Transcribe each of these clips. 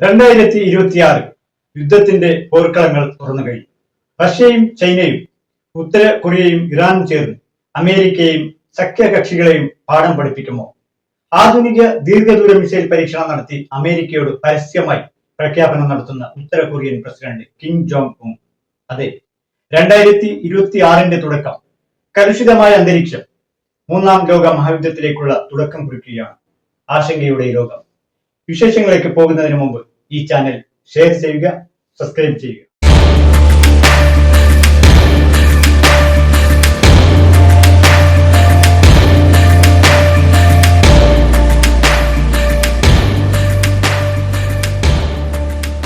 രണ്ടായിരത്തി ഇരുപത്തിയാറ് യുദ്ധത്തിന്റെ പോർക്കളങ്ങൾ തുറന്നു കഴിഞ്ഞു. റഷ്യയും ചൈനയും ഉത്തര കൊറിയയും ഇറാനും ചേർന്ന് അമേരിക്കയെയും സഖ്യകക്ഷികളെയും പാഠം പഠിപ്പിക്കുമോ? ആധുനിക ദീർഘദൂര മിസൈൽ പരീക്ഷണം നടത്തി അമേരിക്കയോട് പരസ്യമായി പ്രഖ്യാപനം നടത്തുന്ന ഉത്തര Korean president Kim Jong Un. അതെ രണ്ടായിരത്തി ഇരുപത്തി ആറിന്റെ തുടക്കം. കലുഷിതമായ അന്തരീക്ഷം മൂന്നാം ലോക മഹായുദ്ധത്തിലേക്കുള്ള തുടക്കം കുറിക്കുകയാണ് ആശങ്കയുടെ ലോകം. വിശേഷങ്ങളിലേക്ക് പോകുന്നതിന് മുമ്പ് ഈ ചാനൽ ഷെയർ ചെയ്യുക സബ്സ്ക്രൈബ് ചെയ്യുക.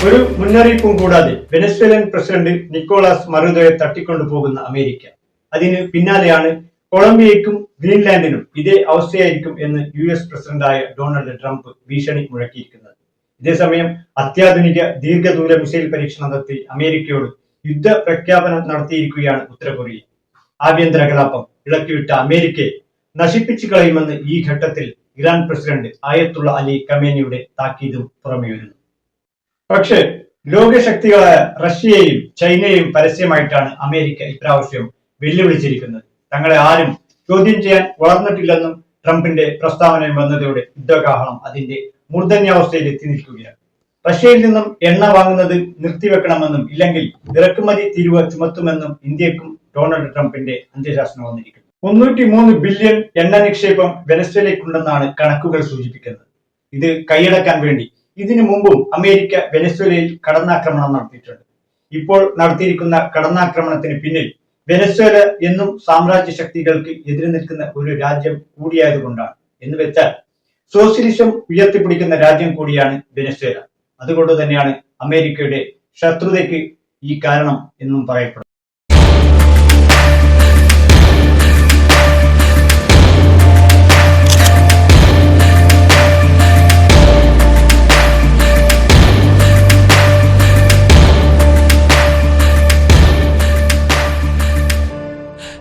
ഒരു മുന്നറിയിപ്പും കൂടാതെ വെനസ്വേലൻ പ്രസിഡന്റ് നിക്കോളാസ് മറുതോയെ തട്ടിക്കൊണ്ടു പോകുന്ന അമേരിക്ക. അതിന് പിന്നാലെയാണ് കൊളംബിയയ്ക്കും ഗ്രീൻലാൻഡിനും ഇതേ അവസ്ഥയായിരിക്കും എന്ന് യു എസ് പ്രസിഡന്റായ ഡൊണാൾഡ് ട്രംപ് ഭീഷണി മുഴക്കിയിരിക്കുന്നത്. ഇതേസമയം അത്യാധുനിക ദീർഘദൂര മിസൈൽ പരീക്ഷണം നടത്തി അമേരിക്കയോട് യുദ്ധ പ്രഖ്യാപനം നടത്തിയിരിക്കുകയാണ് ഉത്തരകൊറിയ. ആഭ്യന്തര കലാപം ഇളക്കിവിട്ട അമേരിക്കയെ നശിപ്പിച്ചു കളയുമെന്ന് ഈ ഘട്ടത്തിൽ ഇറാൻ പ്രസിഡന്റ് ആയത്തുള്ള അലി കമേനിയുടെ താക്കീതും പുറമേ വരുന്നു. പക്ഷേ ലോകശക്തികളായ റഷ്യയെയും ചൈനയെയും പരസ്യമായിട്ടാണ് അമേരിക്ക ഇപ്രാവശ്യം വെല്ലുവിളിച്ചിരിക്കുന്നത്. തങ്ങളെ ആരും ചോദ്യം ചെയ്യാൻ വളർന്നിട്ടില്ലെന്നും ട്രംപിന്റെ പ്രസ്താവന വന്നതോടെ യുദ്ധകാഹളം അതിന്റെ മൂർധന്യാവസ്ഥയിൽ എത്തി നിൽക്കുകയാണ്. റഷ്യയിൽ നിന്നും എണ്ണ വാങ്ങുന്നത് നിർത്തിവെക്കണമെന്നും ഇല്ലെങ്കിൽ ഇറക്കുമതി തിരിവ് ചുമത്തുമെന്നും ഇന്ത്യക്കും ഡൊണാൾഡ് ട്രംപിന്റെ അന്ത്യശാസനം വന്നിരിക്കുന്നു. മുന്നൂറ്റി മൂന്ന് ബില്യൺ എണ്ണ നിക്ഷേപം വെനസ്വേലയ്ക്കുണ്ടെന്നാണ് കണക്കുകൾ സൂചിപ്പിക്കുന്നത്. ഇത് കൈയടക്കാൻ വേണ്ടി ഇതിനു മുമ്പും അമേരിക്ക വെനസ്വേലയിൽ കടന്നാക്രമണം നടത്തിയിട്ടുണ്ട്. ഇപ്പോൾ നടത്തിയിരിക്കുന്ന കടന്നാക്രമണത്തിന് പിന്നിൽ വെനസ്വേല എന്നും സാമ്രാജ്യ ശക്തികൾക്ക് എതിരെ നിൽക്കുന്ന ഒരു രാജ്യം കൂടിയായതുകൊണ്ടാണ്. എന്ന് വെച്ചാൽ സോഷ്യലിസം ഉയർത്തിപ്പിടിക്കുന്ന രാജ്യം കൂടിയാണ് വെനസ്വേല. അതുകൊണ്ട് തന്നെയാണ് അമേരിക്കയുടെ ശത്രുതയ്ക്ക് ഈ കാരണം എന്നും പറയപ്പെടുന്നത്.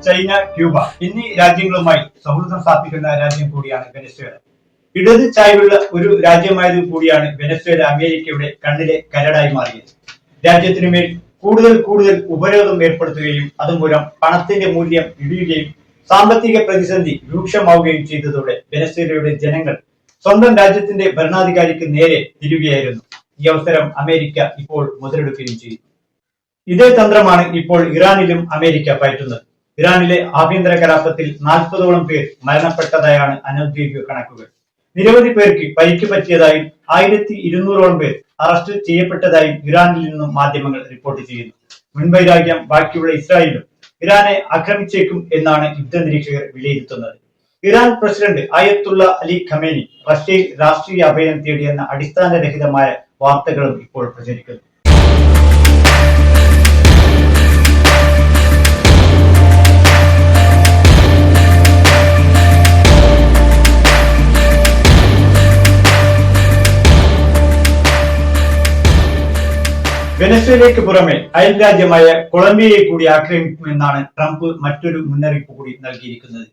ചൈന ക്യൂബ എന്നീ രാജ്യങ്ങളുമായി സൗഹൃദം സ്ഥാപിക്കുന്ന രാജ്യം കൂടിയാണ് വെനസ്വേല. ഇടത് ചായ്വുള്ള ഒരു രാജ്യമായത് കൂടിയാണ് വെനസ്വേല അമേരിക്കയുടെ കണ്ണിലെ കരടായി മാറിയത്. രാജ്യത്തിനുമേൽ കൂടുതൽ കൂടുതൽ ഉപരോധം ഏർപ്പെടുത്തുകയും അതുമൂലം പണത്തിന്റെ മൂല്യം ഇടിയുകയും സാമ്പത്തിക പ്രതിസന്ധി രൂക്ഷമാവുകയും ചെയ്തതോടെ വെനസ്വേലയുടെ ജനങ്ങൾ സ്വന്തം രാജ്യത്തിന്റെ ഭരണാധികാരിക്ക് നേരെ തിരിയുകയായിരുന്നു. ഈ അവസരം അമേരിക്ക ഇപ്പോൾ മുതലെടുക്കുകയും ചെയ്യുന്നു ഇതേ തന്ത്രമാണ് ഇപ്പോൾ ഇറാനിലും അമേരിക്ക പയറ്റുന്നത്. ഇറാനിലെ ആഭ്യന്തര കലാപത്തിൽ നാൽപ്പതോളം പേർ മരണപ്പെട്ടതായാണ് അനൌദ്യോഗിക കണക്കുകൾ. നിരവധി പേർക്ക് പരിക്ക് പറ്റിയതായും ആയിരത്തി ഇരുന്നൂറോളം പേർ അറസ്റ്റ് ചെയ്യപ്പെട്ടതായും ഇറാനിൽ നിന്നും മാധ്യമങ്ങൾ റിപ്പോർട്ട് ചെയ്യുന്നു. മുൻവൈരാഗ്യം ബാക്കിയുള്ള ഇസ്രായേലും ഇറാനെ ആക്രമിച്ചേക്കും എന്നാണ് യുദ്ധ നിരീക്ഷകർ വിലയിരുത്തുന്നത്. Iran president Ayatollah Ali Khamenei റഷ്യയിൽ രാഷ്ട്രീയ അഭയം തേടിയെന്ന അടിസ്ഥാനരഹിതമായ വാർത്തകളും ഇപ്പോൾ പ്രചരിക്കുന്നു. വെനസ്വേലയ്ക്ക് പുറമെ അയൽ രാജ്യമായ കൊളംബിയയെ കൂടി ആക്രമിക്കുമെന്നാണ് ട്രംപ് മറ്റൊരു മുന്നറിയിപ്പ് കൂടി നൽകിയിരിക്കുന്നത്.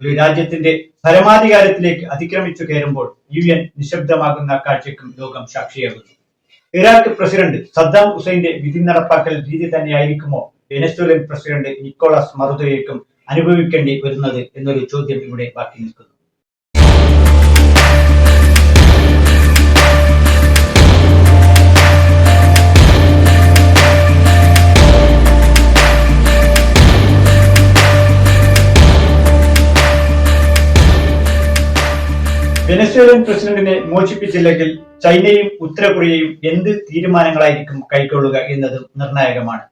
ഒരു രാജ്യത്തിന്റെ പരമാധികാരത്തിലേക്ക് അതിക്രമിച്ചു കയറുമ്പോൾ യു എൻ നിശബ്ദമാകുന്ന കാഴ്ചയ്ക്കും ലോകം സാക്ഷിയാകുന്നു. ഇറാഖ് പ്രസിഡന്റ് സദ്ദാം ഹുസൈന്റെ വിധി നടപ്പാക്കൽ രീതി തന്നെയായിരിക്കുമോ വെനസ്വേലൻ പ്രസിഡന്റ് നിക്കോളാസ് മറുതയേക്കും അനുഭവിക്കേണ്ടി വരുന്നത് എന്നൊരു ചോദ്യം ഇവിടെ ബാക്കി നിൽക്കുന്നു. വെനസ്വേലൻ പ്രസിഡന്റിനെ മോചിപ്പിച്ചില്ലെങ്കിൽ ചൈനയും ഉത്തരകൊറിയയും എന്ത് തീരുമാനങ്ങളായിരിക്കും കൈക്കൊള്ളുക എന്നതും നിർണായകമാണ്.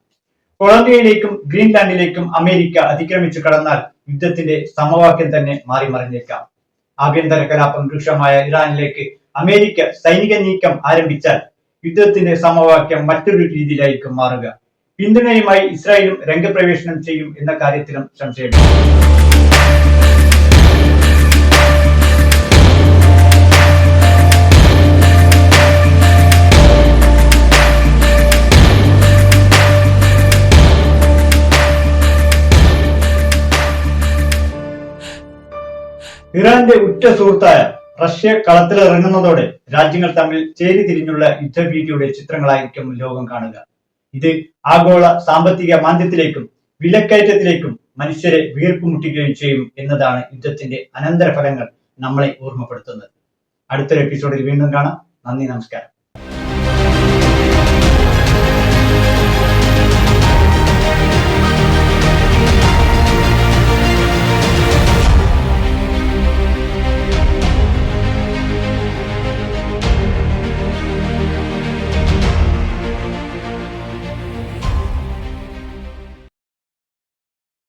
കൊളംബിയയിലേക്കും ഗ്രീൻലാൻഡിലേക്കും അമേരിക്ക അതിക്രമിച്ചു കടന്നാൽ യുദ്ധത്തിന്റെ സമവാക്യം തന്നെ മാറി മറിഞ്ഞേക്കാം. ആഭ്യന്തര കലാപം രൂക്ഷമായ ഇറാനിലേക്ക് അമേരിക്ക സൈനിക നീക്കം ആരംഭിച്ചാൽ യുദ്ധത്തിന്റെ സമവാക്യം മറ്റൊരു രീതിയിലായിരിക്കും മാറുക. പിന്തുണയുമായി ഇസ്രായേലും രംഗപ്രവേശനം ചെയ്യും എന്ന കാര്യത്തിലും സംശയമില്ല. ഇറാന്റെ ഉറ്റ സുഹൃത്തായ റഷ്യ കളത്തിലിറങ്ങുന്നതോടെ രാജ്യങ്ങൾ തമ്മിൽ ചേരി തിരിഞ്ഞുള്ള യുദ്ധഭീതിയുടെ ചിത്രങ്ങളായിരിക്കും ലോകം കാണുക. ഇത് ആഗോള സാമ്പത്തിക മാന്ദ്യത്തിലേക്കും വിലക്കയറ്റത്തിലേക്കും മനുഷ്യരെ വീർപ്പുമുട്ടിക്കുകയും ചെയ്യും എന്നതാണ് യുദ്ധത്തിന്റെ അനന്തരഫലങ്ങൾ നമ്മളെ ഓർമ്മപ്പെടുത്തുന്നത്. അടുത്തൊരു എപ്പിസോഡിൽ വീണ്ടും കാണാം. നന്ദി നമസ്കാരം.